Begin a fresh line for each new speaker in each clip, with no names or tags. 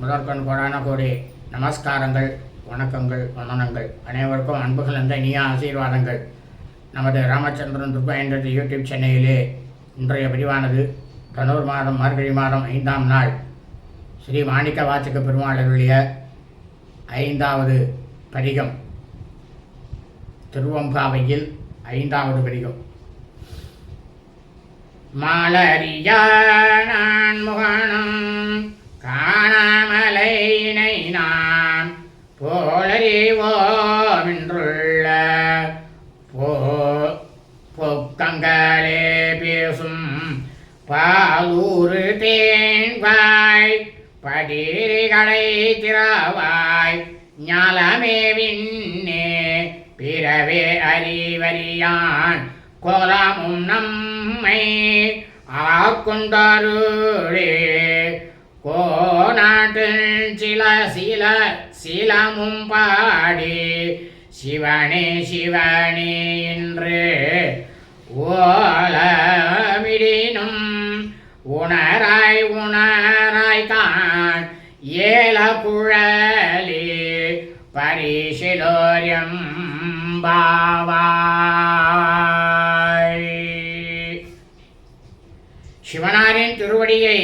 முதற்கண் கோடான கோடி நமஸ்காரங்கள் வணக்கங்கள் வந்தனங்கள் அனைவருக்கும் அன்புகள் அந்த இனிய ஆசீர்வாதங்கள். நமது ராமச்சந்திரன் துர்கா என்ற யூடியூப் சேனலிலே இன்றைய பதிவானது தனூர் மாதம் மார்கழி மாதம் ஐந்தாம் நாள். ஸ்ரீ மாணிக்க வாச்சக பெருமாளருடைய ஐந்தாவது பதிகம். திருவம்பாவையில் ஐந்தாவது பதிகம். மலரியான் முகனும் நான் நாம் போலறிவோமென்றுள்ள போ பொக்கங்களே பேசும் பாலூறு தேன்வாய் படீரிகளை திராவாய் ஞாலமே விண்ணே பிறவே அறிவறியான். கோலமும் நம்மை ஆக்கொண்டாருளே கோநாட்டில் சில சில சிலமும் பாடி சிவனே சிவனே என்று ஓலமிடினும் உணராய் உணராய் கான் ஏல குழலி பரிசிலோரியம் பாவாய் சிவனாரின் திருவடியை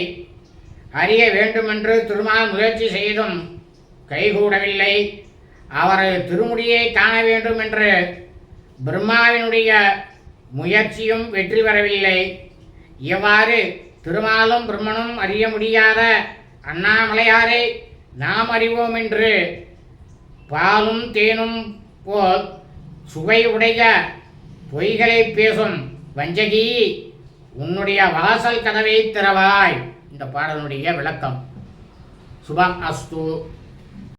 அறிய வேண்டுமென்று திருமால் முயற்சி செய்தும் கைகூடவில்லை. அவரது திருமுடியை காண வேண்டும் என்று பிரம்மாவினுடைய முயற்சியும் வெற்றி பெறவில்லை. இவ்வாறு திருமாலும் பிரம்மனும் அறிய முடியாத அண்ணாமலையாரை நாம் அறிவோம் என்று பாலும் தேனும் போல் சுவை உடைய பொய்களை பேசும் வஞ்சகி உன்னுடைய வாசல் கதவை திறவாய். இந்த பாடலுடைய விளக்கம். சுபம் அஸ்து.